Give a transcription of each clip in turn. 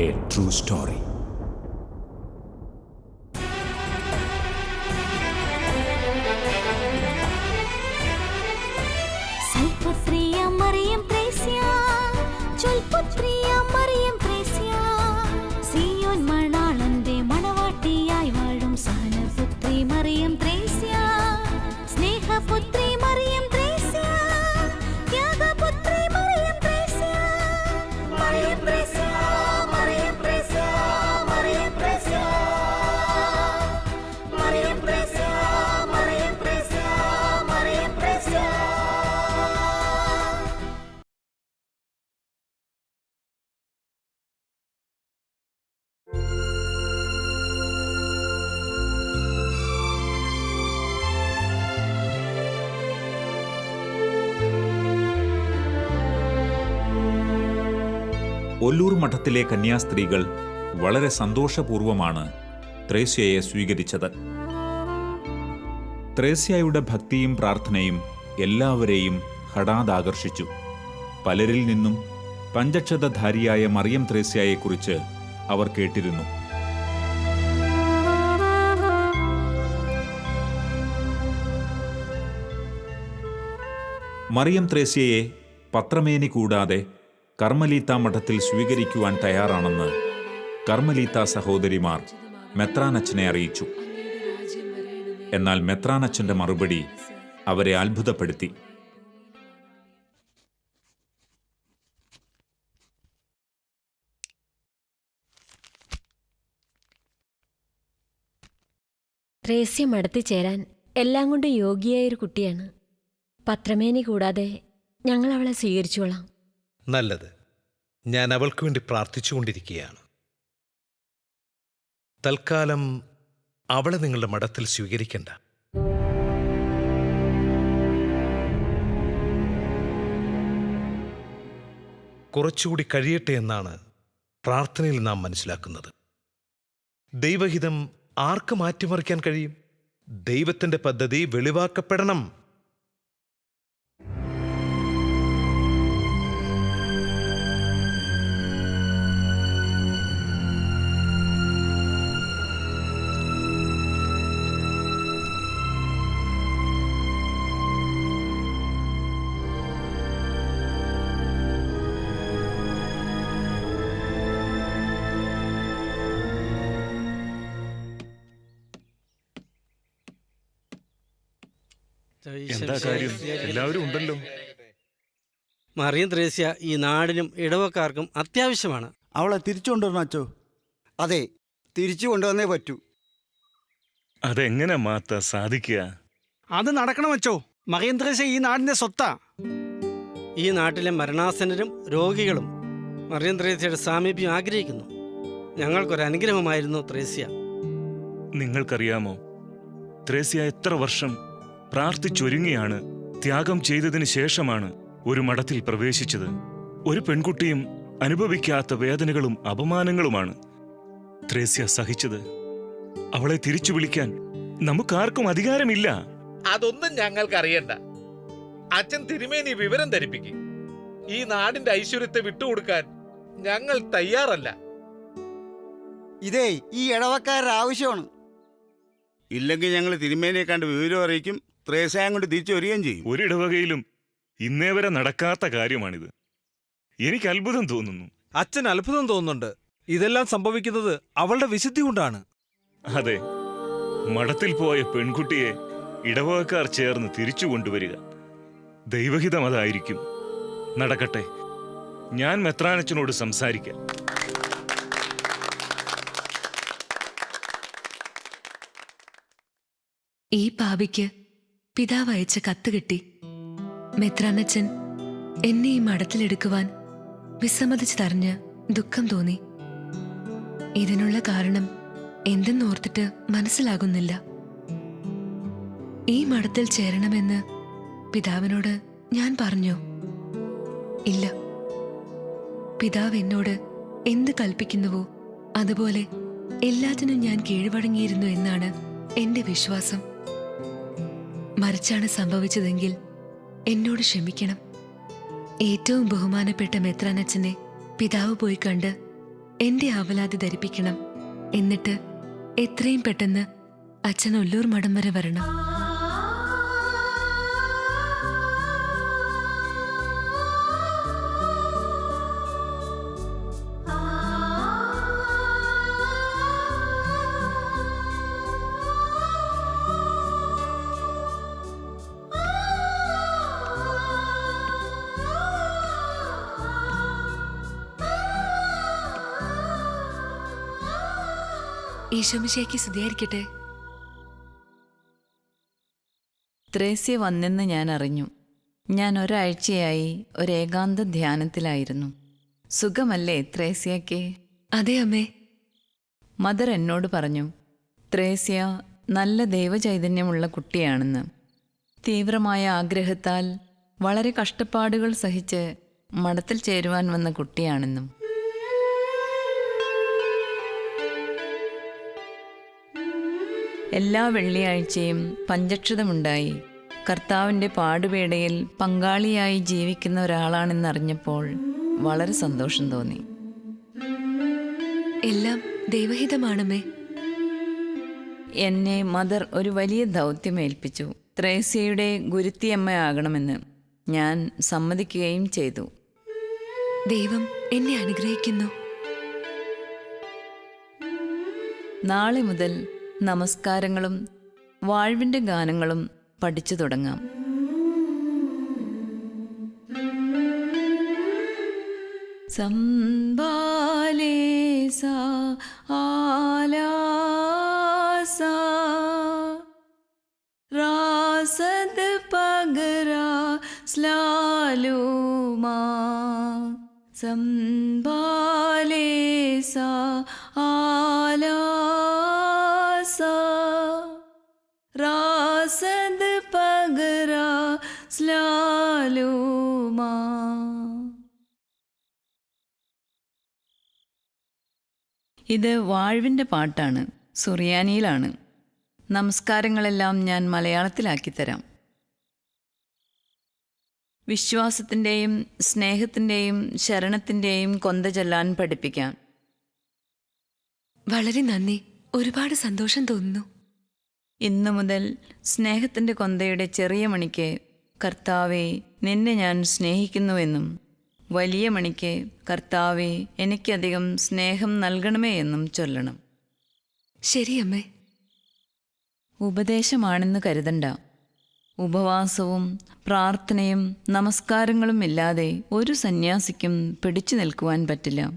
A true story. Sai potria, Mariam Tresia, Joy. മഠത്തിലെ കന്യാസ്ത്രീകൾ വളരെ സന്തോഷപൂർവമാണ് ത്രേസ്യയെ സ്വീകരിച്ചത്. ത്രേസ്യയുടെ ഭക്തിയും പ്രാർത്ഥനയും എല്ലാവരെയും ഹഠാതാകർഷിച്ചു പലരിൽ നിന്നും പഞ്ചക്ഷതധാരിയായ മറിയം ത്രേസ്യയെക്കുറിച്ച് അവർ കേട്ടിരുന്നു. മറിയം ത്രേസ്യയെ പത്രമേനി കൂടാതെ കർമ്മലീത്ത മഠത്തിൽ സ്വീകരിക്കുവാൻ തയ്യാറാണെന്ന് കർമ്മലീത്ത സഹോദരിമാർ മെത്രാനച്ചനെ അറിയിച്ചു. എന്നാൽ മെത്രാനച്ചന്റെ മറുപടി അവരെ അത്ഭുതപ്പെടുത്തി. ത്രേസ്യ മടത്തി ചേരാൻ എല്ലാം കൊണ്ടും യോഗ്യയായൊരു കുട്ടിയാണ്. പത്രമേനി കൂടാതെ ഞങ്ങൾ അവളെ സ്വീകരിച്ചോളാം നല്ലത്. ഞാൻ അവൾക്ക് വേണ്ടി പ്രാർത്ഥിച്ചുകൊണ്ടിരിക്കുകയാണ്. തൽക്കാലം അവളെ നിങ്ങളുടെ മഠത്തിൽ സ്വീകരിക്കണ്ട. കുറച്ചുകൂടി കഴിയട്ടെ എന്നാണ് പ്രാർത്ഥനയിൽ നാം മനസ്സിലാക്കുന്നത്. ദൈവഹിതം ആർക്ക് മാറ്റിമറിക്കാൻ കഴിയും? ദൈവത്തിന്റെ പദ്ധതി വെളിവാക്കപ്പെടണം. എന്താ കാര്യം? എല്ലാവരും ഉണ്ടല്ലോ. മറിയം ത്രേസ്യ ഈ നാടിനും ഇടവക്കാർക്കും അത്യാവശ്യമാണ്. അവളെ തിരിച്ചു കൊണ്ടുവരണം അച്ചോ അതെ തിരിച്ചു കൊണ്ടുവന്നേ പറ്റൂ. അതെങ്ങനെ മാത്ത സാധിക്കുക? അത് നടക്കണം അച്ചോ മറിയം ത്രേസ്യ ഈ നാടിന്റെ സ്വത്താ. ഈ നാട്ടിലെ മരണാസന്നരും രോഗികളും മറിയം ത്രേസ്യയുടെ സാമീപ്യം ആഗ്രഹിക്കുന്നു. ഞങ്ങൾക്കൊരു അനുഗ്രഹമായിരുന്നു ത്രേസ്യ. നിങ്ങൾക്കറിയാമോ? ത്രേസ്യ എത്ര വർഷം പ്രാർത്ഥിച്ചൊരുങ്ങിയാണ്. ത്യാഗം ചെയ്തതിന് ശേഷമാണ് ഒരു മഠത്തിൽ പ്രവേശിച്ചത്. ഒരു പെൺകുട്ടിയും അനുഭവിക്കാത്ത വേദനകളും അപമാനങ്ങളുമാണ് ത്രേസ്യ സഹിച്ചത്. അവളെ തിരിച്ചു വിളിക്കാൻ നമുക്കാർക്കും അധികാരമില്ല. അതൊന്നും ഞങ്ങൾക്ക് അറിയണ്ട അച്ഛൻ തിരുമേനി വിവരം ധരിപ്പിക്കും. ഈ നാടിന്റെ ഐശ്വര്യത്തെ വിട്ടുകൊടുക്കാൻ ഞങ്ങൾ തയ്യാറല്ല. ഇതേ ഈ ഇടവക്കാരുടെ ആവശ്യമാണ്. ഇല്ലെങ്കിൽ ഞങ്ങൾ തിരുമേനിയെ കണ്ട് വിവരം അറിയിക്കും. ത്രേസയം കൊണ്ട് തിരിച്ചു വരികയും ചെയ്യും. ഒരിടവകയിലും ഇന്നേ വരെ നടക്കാത്ത കാര്യമാണിത്. എനിക്ക് അത്ഭുതം തോന്നുന്നു. അച്ഛൻ അത്ഭുതം തോന്നുന്നുണ്ട്. ഇതെല്ലാം സംഭവിക്കുന്നത് അവളുടെ വിശുദ്ധി കൊണ്ടാണ്. അതെ മഠത്തിൽ പോയ പെൺകുട്ടിയെ ഇടവകക്കാർ ചേർന്ന് തിരിച്ചു കൊണ്ടുവരിക. ദൈവഹിതം അതായിരിക്കും. നടക്കട്ടെ ഞാൻ മെത്രാനച്ചനോട് സംസാരിക്കാം. ഈ പാപിക്ക് പിതാവ് അയച്ച കത്ത് കിട്ടി. മെത്രാനച്ചൻ എന്നെ ഈ മഠത്തിലെടുക്കുവാൻ വിസമ്മതിച്ചു തറിഞ്ഞ് ദുഃഖം തോന്നി. ഇതിനുള്ള കാരണം എന്തെന്നോർത്തിട്ട് മനസ്സിലാകുന്നില്ല. ഈ മഠത്തിൽ ചേരണമെന്ന് പിതാവിനോട് ഞാൻ പറഞ്ഞു. ഇല്ല. പിതാവ് എന്നോട് എന്ത് കൽപ്പിക്കുന്നുവോ അതുപോലെ എല്ലാത്തിനും ഞാൻ കീഴ്വഴങ്ങിയിരുന്നു എന്നാണ് എന്റെ വിശ്വാസം. മറിച്ചാണ് സംഭവിച്ചതെങ്കിൽ എന്നോട് ക്ഷമിക്കണം. ഏറ്റവും ബഹുമാനപ്പെട്ട മെത്രാനച്ഛനെ പിതാവ് പോയി കണ്ട് എന്റെ ആവലാതി ധരിപ്പിക്കണം. എന്നിട്ട് എത്രയും പെട്ടെന്ന് അച്ഛൻ ഒല്ലൂർ മഠം വരെ വരണം. ഈശോമിശയ്ക്ക് സ്തുതിയായിരിക്കട്ടെ. ത്രേസ്യ വന്നെന്ന് ഞാൻ അറിഞ്ഞു. ഞാൻ ഒരാഴ്ചയായി ഒരു ഏകാന്ത ധ്യാനത്തിലായിരുന്നു. സുഖമല്ലേ ത്രേസ്യയ്ക്ക്? അതെ അമ്മേ. മദർ എന്നോട് പറഞ്ഞു ത്രേസ്യ നല്ല ദൈവചൈതന്യമുള്ള കുട്ടിയാണെന്ന്. തീവ്രമായ ആഗ്രഹത്താൽ വളരെ കഷ്ടപ്പാടുകൾ സഹിച്ച് മഠത്തിൽ ചേരുവാൻ വന്ന കുട്ടിയാണെന്നും. എല്ലാ വെള്ളിയാഴ്ചയും പഞ്ചക്ഷതമുണ്ടായി. കർത്താവിന്റെ പാടുപേടയിൽ പങ്കാളിയായി ജീവിക്കുന്ന ഒരാളാണെന്നറിഞ്ഞപ്പോൾ വളരെ സന്തോഷം തോന്നി. എല്ലാം ദൈവഹിതമാണമേ എന്നെ മദർ ഒരു വലിയ ദൗത്യം ഏൽപ്പിച്ചു ത്രേസ്യയുടെ ഗുരുത്തിയമ്മയാകണമെന്ന് ഞാൻ സമ്മതിക്കുകയും ചെയ്തു. ദൈവം എന്നെ അനുഗ്രഹിക്കുന്നു. നാളെ മുതൽ നമസ്കാരങ്ങളും വാഴ്വിന്റെ ഗാനങ്ങളും പഠിച്ചു തുടങ്ങാം. സംബാലേസ ആലാസ റാസദ് പകര സ്ലാലുമാ. ആലാസ ഇത് വാഴ്വിന്റെ പാട്ടാണ് സുറിയാനിയിലാണ്. നമസ്കാരങ്ങളെല്ലാം ഞാൻ മലയാളത്തിലാക്കി തരാം വിശ്വാസത്തിന്റെയും സ്നേഹത്തിന്റെയും ശരണത്തിന്റെയും കൊന്ത ചെല്ലാൻ പഠിപ്പിക്കാം. വളരെ നന്ദി. ഒരുപാട് സന്തോഷം തോന്നുന്നു. ഇന്നു മുതൽ സ്നേഹത്തിന്റെ കൊന്തയുടെ ചെറിയ മണിക്ക് കർത്താവെ നിന്നെ ഞാൻ സ്നേഹിക്കുന്നുവെന്നും വലിയ മണിക്ക് കർത്താവെ എനിക്കധികം സ്നേഹം നൽകണമേ എന്നും ചൊല്ലണം. ശരിയമ്മേ. ഉപദേശമാണെന്ന് കരുതണ്ട. ഉപവാസവും പ്രാർത്ഥനയും നമസ്കാരങ്ങളും ഇല്ലാതെ ഒരു സന്യാസിക്കും പിടിച്ചു നിൽക്കുവാൻ പറ്റില്ല.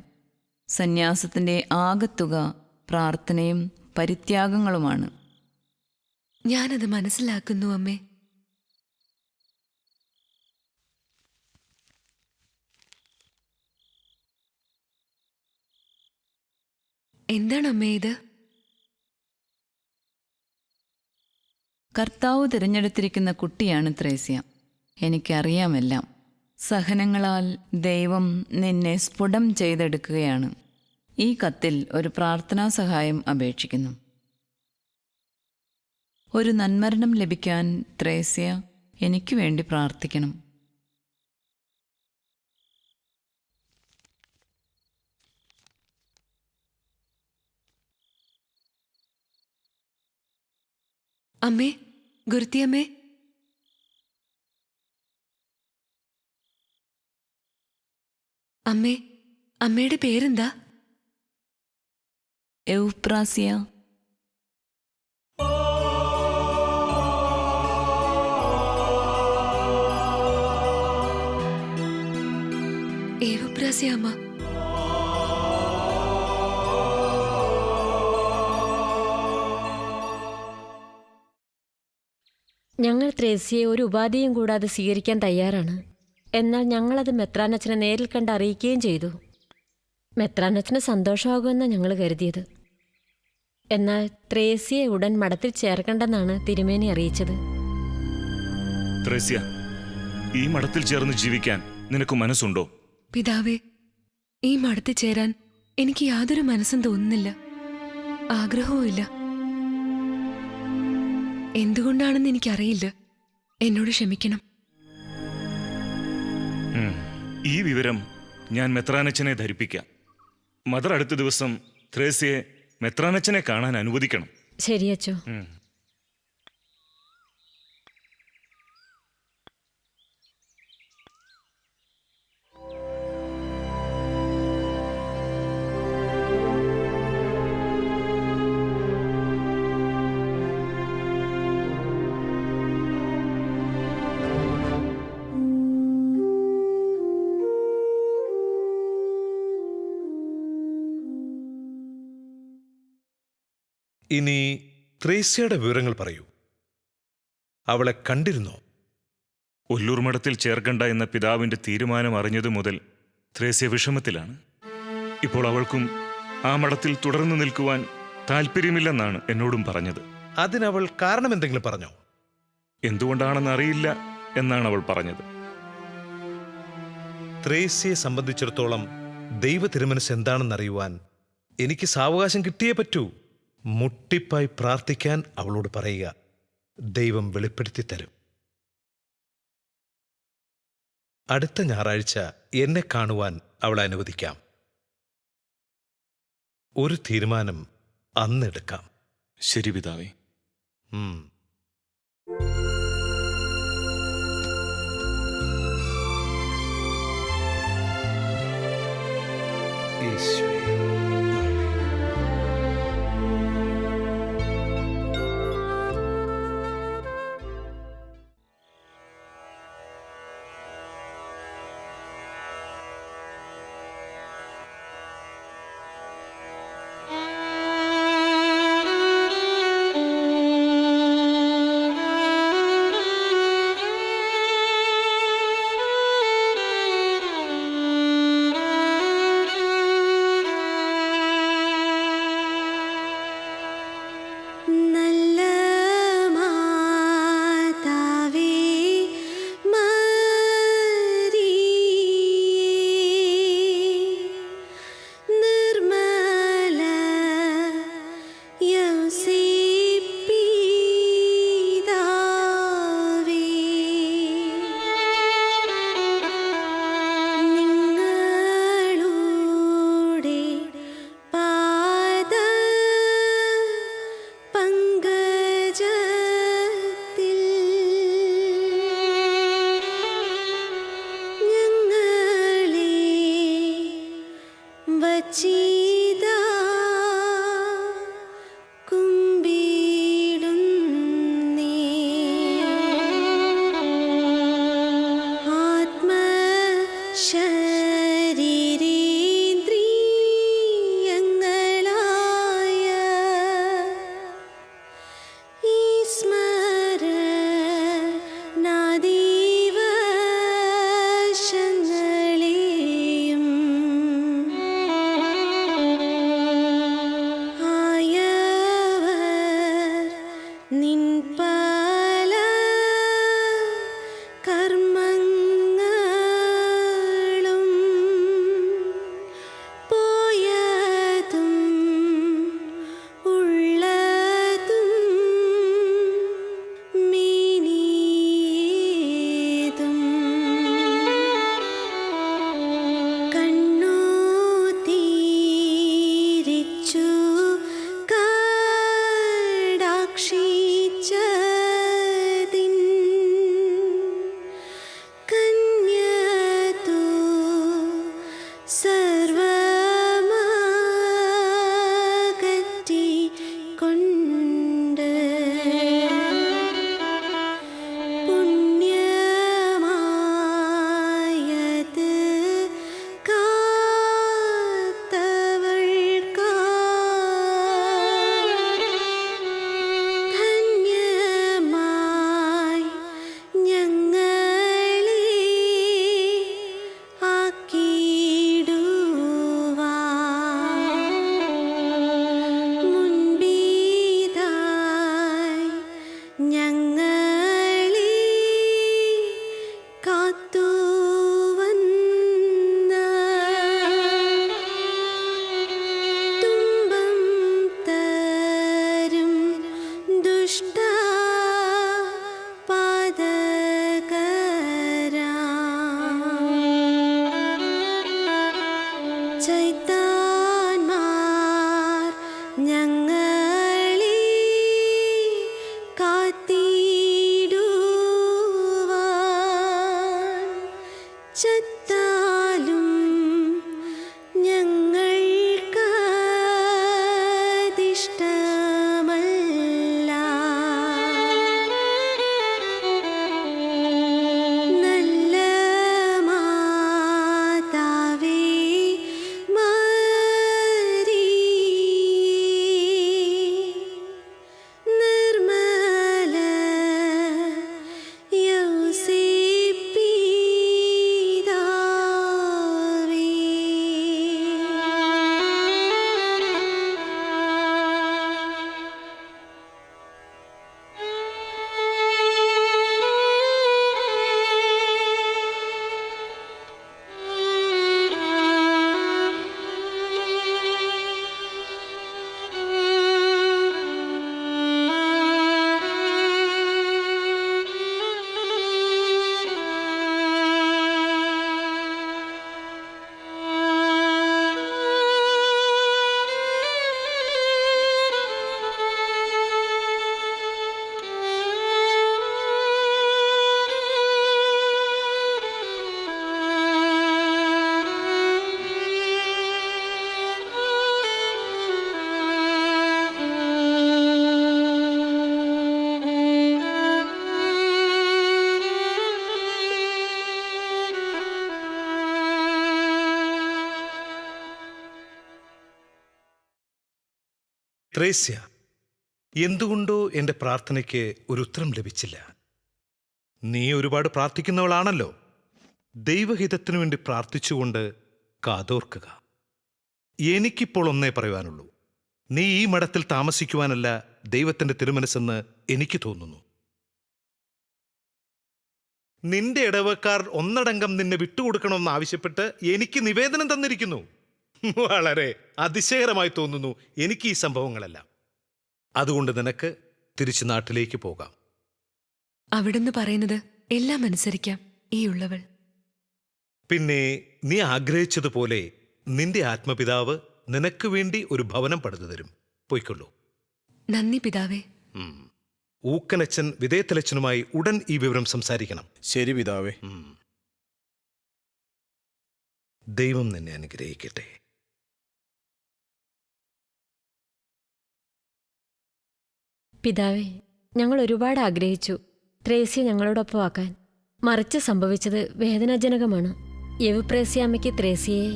സന്യാസത്തിന്റെ ആകത്തുക പ്രാർത്ഥനയും പരിത്യാഗങ്ങളുമാണ്. ഞാനത് മനസ്സിലാക്കുന്നു അമ്മേ. എന്താണ് അമ്മേ ഇത്? കർത്താവ് തിരഞ്ഞെടുത്തിരിക്കുന്ന കുട്ടിയാണ് ത്രേസ്യ. എനിക്കറിയാമെല്ലാം. സഹനങ്ങളാൽ ദൈവം നിന്നെ സ്ഫുടം ചെയ്തെടുക്കുകയാണ്. ഈ കത്തിൽ ഒരു പ്രാർത്ഥനാ സഹായം അപേക്ഷിക്കുന്നു. ഒരു നന്മരണം ലഭിക്കാൻ ത്രേസ്യ എനിക്ക് വേണ്ടി പ്രാർത്ഥിക്കണം. അമ്മേ ഗുരുത്തിയമ്മേ അമ്മേ. അമ്മയുടെ പേരെന്താ? എവുപ്രാസിയ. ഏവപ്രാസി അമ്മ. ഞങ്ങൾ ത്രേസ്യയെ ഒരു ഉപാധിയും കൂടാതെ സ്വീകരിക്കാൻ തയ്യാറാണ്. എന്നാൽ ഞങ്ങളത് മെത്രാനച്ചനെ നേരിൽ കണ്ട് അറിയിക്കുകയും ചെയ്തു. മെത്രാനച്ചന് സന്തോഷമാകുമെന്നാണ് ഞങ്ങൾ കരുതിയത്. എന്നാൽ ത്രേസ്യയെ ഉടൻ മഠത്തിൽ ചേർക്കണ്ടെന്നാണ് തിരുമേനി അറിയിച്ചത്. ത്രേസ്യ ഈ മഠത്തിൽ ചേർന്ന് ജീവിക്കാൻ നിനക്ക് മനസ്സുണ്ടോ? പിതാവേ ഈ മഠത്തിൽ ചേരാൻ എനിക്ക് യാതൊരു മനസ്സും തോന്നുന്നില്ല. ആഗ്രഹവും ഇല്ല എന്തുകൊണ്ടാണെന്ന് എനിക്കറിയില്ല. എന്നോട് ക്ഷമിക്കണം. ഈ വിവരം ഞാൻ മെത്രാനച്ചനെ ധരിപ്പിക്കാം. മദർ അടുത്ത ദിവസം ത്രേസ്യയെ മെത്രാനച്ചനെ കാണാൻ അനുവദിക്കണം. ശരിയച്ചോ. ഉം. ഇനി ത്രേസ്യയുടെ വിവരങ്ങൾ പറയൂ. അവളെ കണ്ടിരുന്നോ? ഒല്ലൂർ മഠത്തിൽ ചേർക്കണ്ട എന്ന പിതാവിന്റെ തീരുമാനം അറിഞ്ഞതു മുതൽ ത്രേസ്യ വിഷമത്തിലാണ്. ഇപ്പോൾ അവൾക്കും ആ മഠത്തിൽ തുടർന്നു നിൽക്കുവാൻ താല്പര്യമില്ലെന്നാണ് എന്നോടും പറഞ്ഞത്. അതിനവൾ കാരണം എന്തെങ്കിലും പറഞ്ഞോ? എന്തുകൊണ്ടാണെന്ന് അറിയില്ല എന്നാണ് അവൾ പറഞ്ഞത്. ത്രേസ്യയെ സംബന്ധിച്ചിടത്തോളം ദൈവ തിരുമനസ് എന്താണെന്നറിയുവാൻ എനിക്ക് സാവകാശം കിട്ടിയേ പറ്റൂ. മുട്ടിപ്പായി പ്രാർത്ഥിക്കാൻ അവളോട് പറയുക. ദൈവം വെളിപ്പെടുത്തി തരും. അടുത്ത ഞായറാഴ്ച എന്നെ കാണുവാൻ അവൾ അനുവദിക്കാം. ഒരു തീരുമാനം അന്നെടുക്കാം ശരി പിതാവേ. ഉം. ത്രേസ്യ എന്തുകൊണ്ടോ എന്റെ പ്രാർത്ഥനയ്ക്ക് ഒരു ഉത്തരം ലഭിച്ചില്ല. നീ ഒരുപാട് പ്രാർത്ഥിക്കുന്നവളാണല്ലോ. ദൈവഹിതത്തിനു വേണ്ടി പ്രാർത്ഥിച്ചുകൊണ്ട് കാതോർക്കുക. എനിക്കിപ്പോൾ ഒന്നേ പറയുവാനുള്ളൂ. നീ ഈ മഠത്തിൽ താമസിക്കുവാനല്ല ദൈവത്തിന്റെ തിരുമനസ്സെന്ന് എനിക്ക് തോന്നുന്നു. നിന്റെ ഇടവക്കാർ ഒന്നടങ്കം നിന്നെ വിട്ടുകൊടുക്കണമെന്ന് ആവശ്യപ്പെട്ട് എനിക്ക് നിവേദനം തന്നിരിക്കുന്നു. വളരെ അതിശയകരമായി തോന്നുന്നു എനിക്ക് ഈ സംഭവങ്ങളെല്ലാം. അതുകൊണ്ട് നിനക്ക് തിരിച്ചു നാട്ടിലേക്ക് പോകാം. അവിടുന്ന് പറയുന്നത് എല്ലാം അനുസരിക്കാം ഈ ഉള്ളവൾ. പിന്നെ നീ ആഗ്രഹിച്ചതുപോലെ നിന്റെ ആത്മപിതാവ് നിനക്ക് വേണ്ടി ഒരു ഭവനം പണിതു തരും. പോയിക്കൊള്ളൂ. നന്ദി പിതാവേ. ഊക്കനച്ഛൻ വിധേയത്തലച്ചനുമായി ഉടൻ ഈ വിവരം സംസാരിക്കണം. ശരി പിതാവേ. ദൈവം നിന്നെ അനുഗ്രഹിക്കട്ടെ. പിതാവേ ഞങ്ങൾ ഒരുപാട് ആഗ്രഹിച്ചു ത്രേസ്യ ഞങ്ങളോടൊപ്പം ആക്കാൻ മറിച്ച് സംഭവിച്ചത് വേദനാജനകമാണ്. യവുപ്രേസ്യാമ്മയ്ക്ക് ത്രേസ്യയെ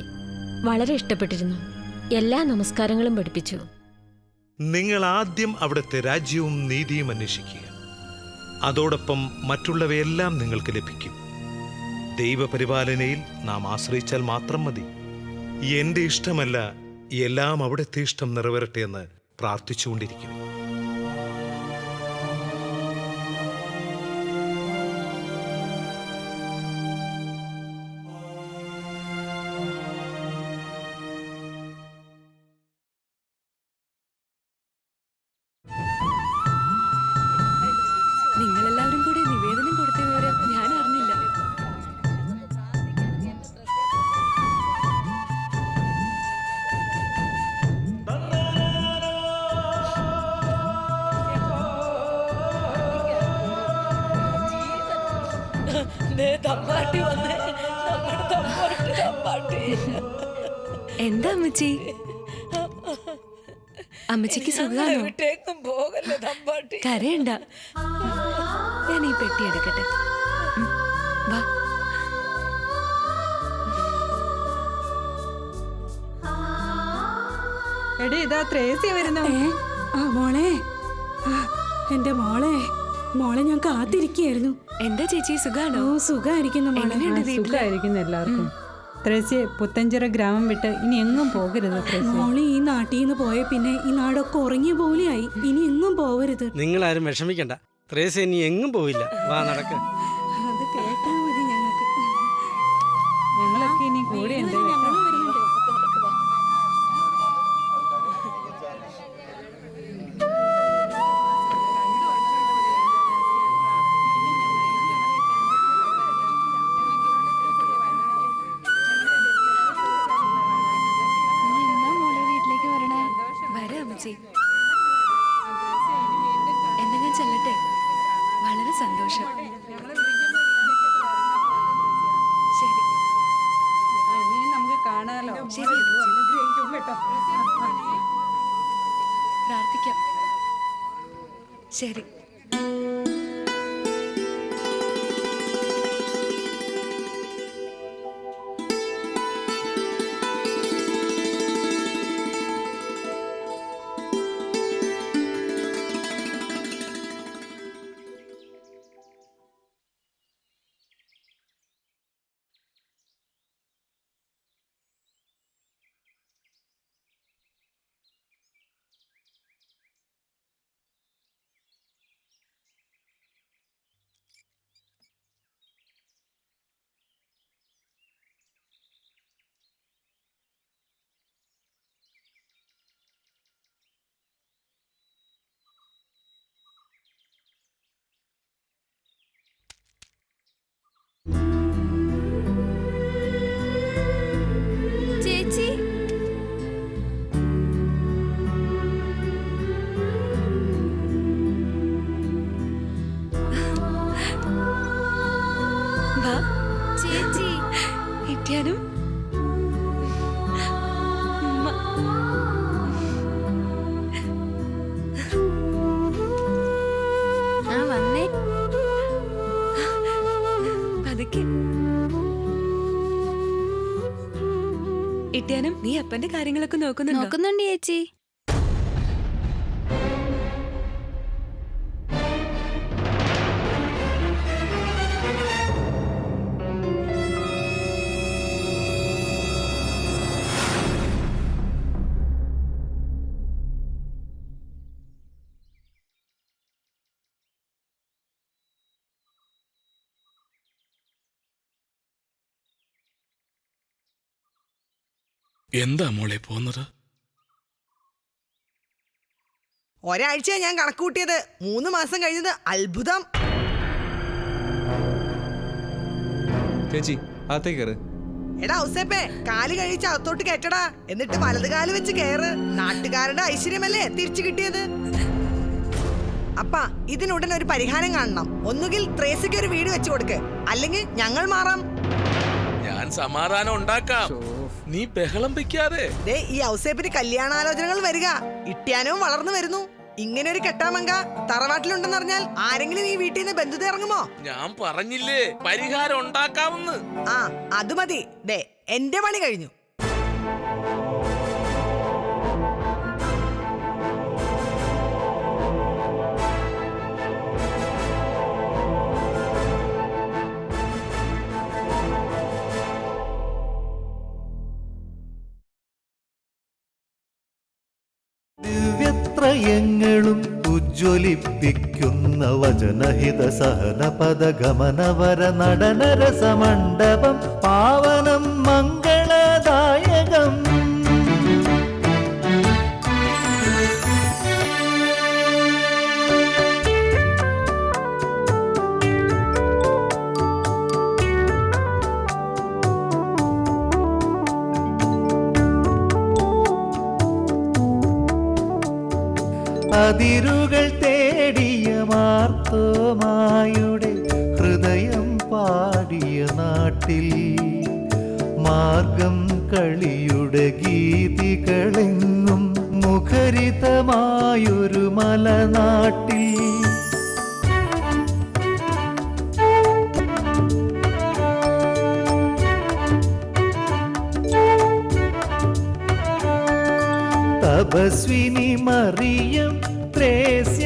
വളരെ ഇഷ്ടപ്പെട്ടിരുന്നു. എല്ലാ നമസ്കാരങ്ങളും പഠിപ്പിച്ചു. നിങ്ങൾ ആദ്യം അവിടുത്തെ രാജ്യവും നീതിയും അന്വേഷിക്കുക. അതോടൊപ്പം മറ്റുള്ളവയെല്ലാം നിങ്ങൾക്ക് ലഭിക്കും. ദൈവപരിപാലനയിൽ നാം ആശ്രയിച്ചാൽ മാത്രം മതി. എന്റെ ഇഷ്ടമല്ല എല്ലാം അവിടുത്തെ ഇഷ്ടം നിറവേറട്ടെ എന്ന് പ്രാർത്ഥിച്ചുകൊണ്ടിരിക്കും കരയണ്ട. ഞാൻ ഈ പെട്ടി എടുക്കട്ടെ. വാ. എടി ഇതാ ത്രേസ്യ വരുന്നു. ആ മോളെ. എന്റെ മോളെ. മോളെ ഞാൻ കാത്തിരിക്കുകയായിരുന്നു. എന്താ ചേച്ചി സുഖാണോ? ഓ സുഖായിരിക്കുന്നു മോളെ. സുഖായിരിക്കുന്നു എല്ലാവർക്കും. ത്രേസ്യ പുത്തഞ്ചിറ ഗ്രാമം വിട്ട് ഇനി എങ്ങും പോകരുത് മോളി ഈ നാട്ടിൽ നിന്ന് പോയ പിന്നെ ഈ നാടൊക്കെ ഉറങ്ങിയ പോലെയായി. ഇനി എങ്ങും പോകരുത്. നിങ്ങൾ ആരും വിഷമിക്കണ്ട. ത്രേസ്യ ഇനി എങ്ങും പോയില്ല വാ നടക്ക. അത് കേട്ടാ മതി ഞങ്ങൾക്ക്. ഞങ്ങളൊക്കെ ഇനി കൂടെ ശരി അപ്പന്റെ കാര്യങ്ങളൊക്കെ നോക്കുന്നുണ്ടോ? നോക്കുന്നുണ്ട് ചേച്ചി. എന്താ മോളെ പോന്നത്? ഒരാഴ്ച ഞാൻ കണക്ക് കൂട്ടിയത്. മൂന്ന് മാസം കഴിഞ്ഞത് അത്ഭുതം. ചേച്ചി അകത്തേക്ക് കയറ് എടാ ഔസേപ്പേ കാൽ കഴിച്ച് അകത്തോട്ട് കയറ്റടാ. എന്നിട്ട് വലത് കാൽ വെച്ച് കയറ് നാട്ടുകാരുടെ ഐശ്വര്യമല്ലേ തിരിച്ചു കിട്ടിയത്? അപ്പാ ഇതിനുടൻ ഒരു പരിഹാരം കാണണം. ഒന്നുകിൽ ത്രേസിക്ക് ഒരു വീട് വെച്ചു കൊടുക്ക്. അല്ലെങ്കിൽ ഞങ്ങൾ മാറാം. ഞാൻ സമാധാനം ഉണ്ടാക്കാം. നീ ബഹളം വെക്കാതെ ദേ ഈ ഔസേപ്പിന് കല്യാണാലോചനകൾ വരിക. ഇട്ടിയാനവും വളർന്നു വരുന്നു. ഇങ്ങനെ ഒരു കെട്ടാമങ്ക തറവാട്ടിലുണ്ടെന്നറിഞ്ഞാൽ ആരെങ്കിലും ഈ വീട്ടിൽ നിന്ന് ബന്ധുത ഇറങ്ങുമോ? ഞാൻ പറഞ്ഞില്ലേ പരിഹാരം ഉണ്ടാക്കാമെന്ന്. ആ അത് മതി. ദേ എന്റെ പണി കഴിഞ്ഞു. ദിവ്യത്രയങ്ങളും ഉജ്ജ്വലിപ്പിക്കുന്ന വചനഹിത സഹന പദഗമനവര നടനരസമണ്ഡപം പാവനം മംഗളദായകം അതിരുകൾ തേടിയ മാർത്തോമായുടെ ഹൃദയം പാടിയ നാട്ടിൽ മാർഗം കളിയുടെ ഗീതികളെങ്ങും മുഖരിതമായൊരു മലനാട്ടിൽ. തപസ്വിനി മറിയം பேச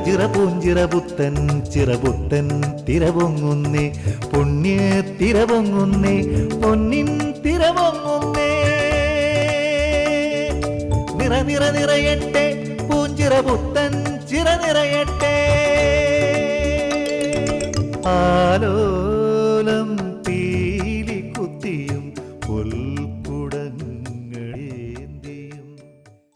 ചിറചിറ പൂഞ്ചിറ പുത്തൻ ചിറപുത്തൻ തിരവൊങ്ങുന്നേ. പുണ്യ തിരവൊങ്ങുന്നേ പൊന്നിൻ തിരവൊങ്ങുന്നേ. നിറ നിറ നിറയട്ടെ പൂഞ്ചിറ പുത്തൻ ചിറ നിറയട്ടെ. ആലോ